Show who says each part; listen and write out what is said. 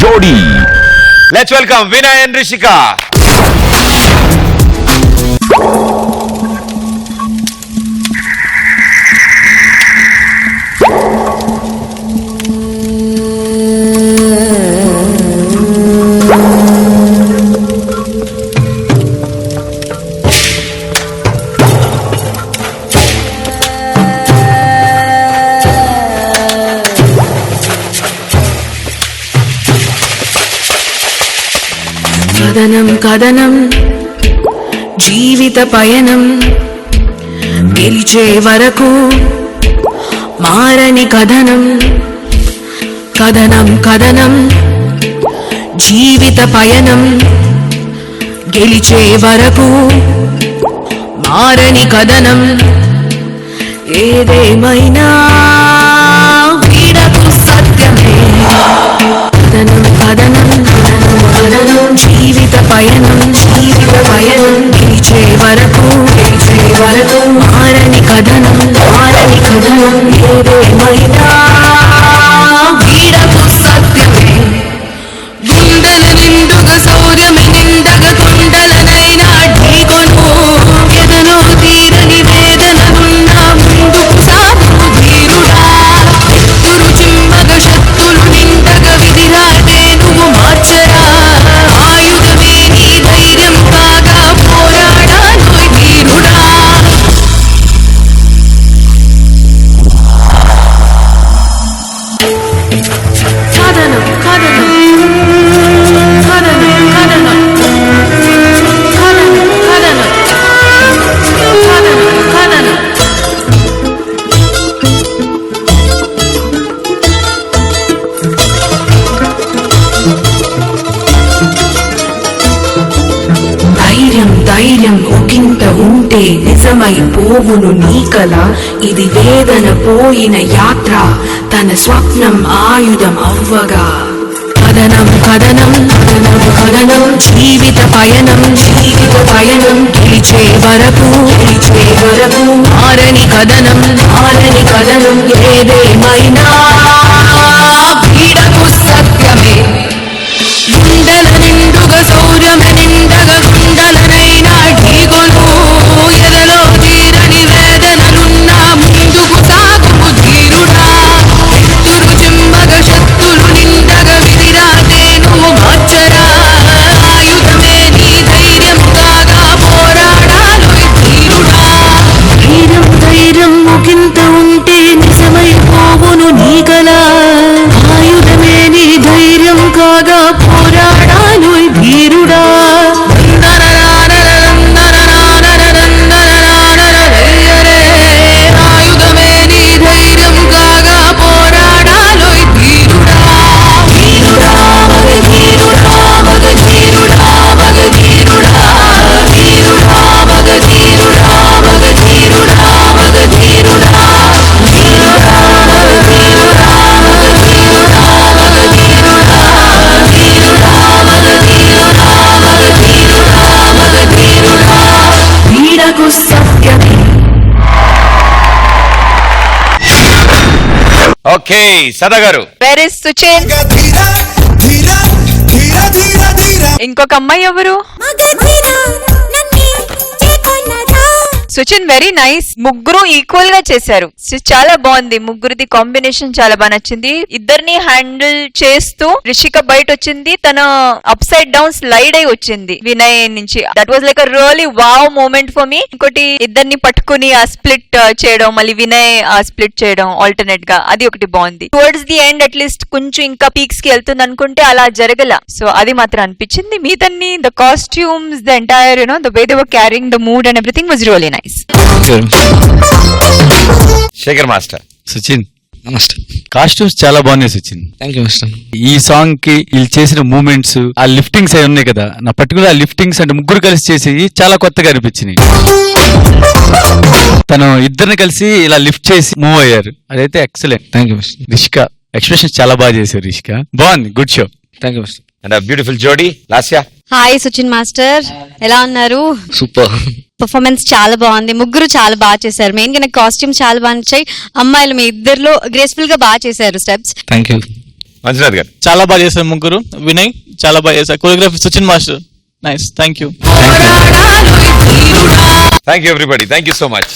Speaker 1: జోడీ.
Speaker 2: Let's welcome Vinay and Rishika
Speaker 3: కథనం కదనం జీవిత పయనం. గెలిచే వరకు మారని కథనం. కథనం కథనం. జీవిత పయనం. గెలిచే వరకు మారని కథనం. ఏదేమైనా జీవిత పయనం జీవిత పయనం. గెలిచే వరకు గెలిచే వరకు మారని కథనం మారని కథనం. ఏదేమైనా ఉంటే నిజమై పోవును నీ కల. ఇది వేదన పోయిన యాత్ర. తన స్వప్నం ఆయుధం అవ్వగా. కథనం కథనం కథనం కథనం జీవిత పయనం జీవిత పయనం. గెలిచే వరకు గెలిచే వరకు. మారని కథనం మారని కథనం. ఏదేమైనా
Speaker 2: ఓకే సదా గారు
Speaker 4: ఇంకొక అమ్మాయి ఎవరు సుచిన్ వెరీ నైస్ ముగ్గురు ఈక్వల్గా చేశారు. చాలా బాగుంది. ముగ్గురిది కాంబినేషన్ చాలా బాగా నచ్చింది. ఇద్దరిని హ్యాండిల్ చేస్తూ రిషిక బయట వచ్చింది తన అప్ సైడ్ డౌన్ స్లైడ్ అయి వచ్చింది వినయ్ నుంచి. That was like a really wow moment for me ఇంకోటి ఇద్దరిని పట్టుకుని ఆ స్ప్లిట్ uh, చేయడం మళ్ళీ వినయ్ ఆ స్ప్లిట్ చేయడం ఆల్టర్నేట్గా అది ఒకటి బాగుంది. టువర్డ్స్ ది ఎండ్ అట్లీస్ట్ కొంచెం ఇంకా పీక్స్కి వెళ్తుంది అనుకుంటే అలా జరగల. సో అది మాత్రం అనిపించింది. మీదన్ని the costumes the entire you know the way they were carrying the mood and everything was really nice
Speaker 2: Shekhar master.
Speaker 5: Sachin.
Speaker 6: నమస్తే.
Speaker 5: కాస్ట్యూమ్స్ చాలా బాగున్నాయి సచిన్.
Speaker 6: థ్యాంక్ యూ మిస్టర్
Speaker 5: ఈ సాంగ్కి వీళ్ళు చేసిన మూమెంట్స్ ఆ లిఫ్టింగ్స్ అవి ఉన్నాయి కదా. నా పర్టికులర్ ఆ లిఫ్టింగ్స్ అంటే ముగ్గురు కలిసి చేసి చాలా కొత్తగా అనిపించినాయి. తను ఇద్దరిని కలిసి ఇలా లిఫ్ట్ చేసి మూవ్ అయ్యారు. అదైతే excellent
Speaker 6: thank you mister
Speaker 5: Rishika. Expression చాలా బాగా చేశారు రిష్క. బాగుంది good show
Speaker 6: thank you mister
Speaker 2: and beautiful జోడీ లాస్యా
Speaker 7: హాయ్ సుచిన్ మాస్టర్. ఎలా ఉన్నారు?
Speaker 6: సూపర్
Speaker 7: పర్ఫార్మెన్స్ చాలా బాగుంది. ముగ్గురు చాలా బాగా చేశారు. మెయిన్గా నాకు కాస్ట్యూమ్ చాలా బాగా నచ్చాయి. అమ్మాయిలు మీ ఇద్దరిలో గ్రేస్ఫుల్గా బాగా చేశారు స్టెప్స్
Speaker 6: థ్యాంక్ యూ
Speaker 2: మంజునాథ్ గారు.
Speaker 1: చాలా బాగా చేశారు ముగ్గురు. వినయ్ చాలా బాగా చేశారు. Choreography Sachin master. Nice thank you
Speaker 2: thank you everybody thank you so much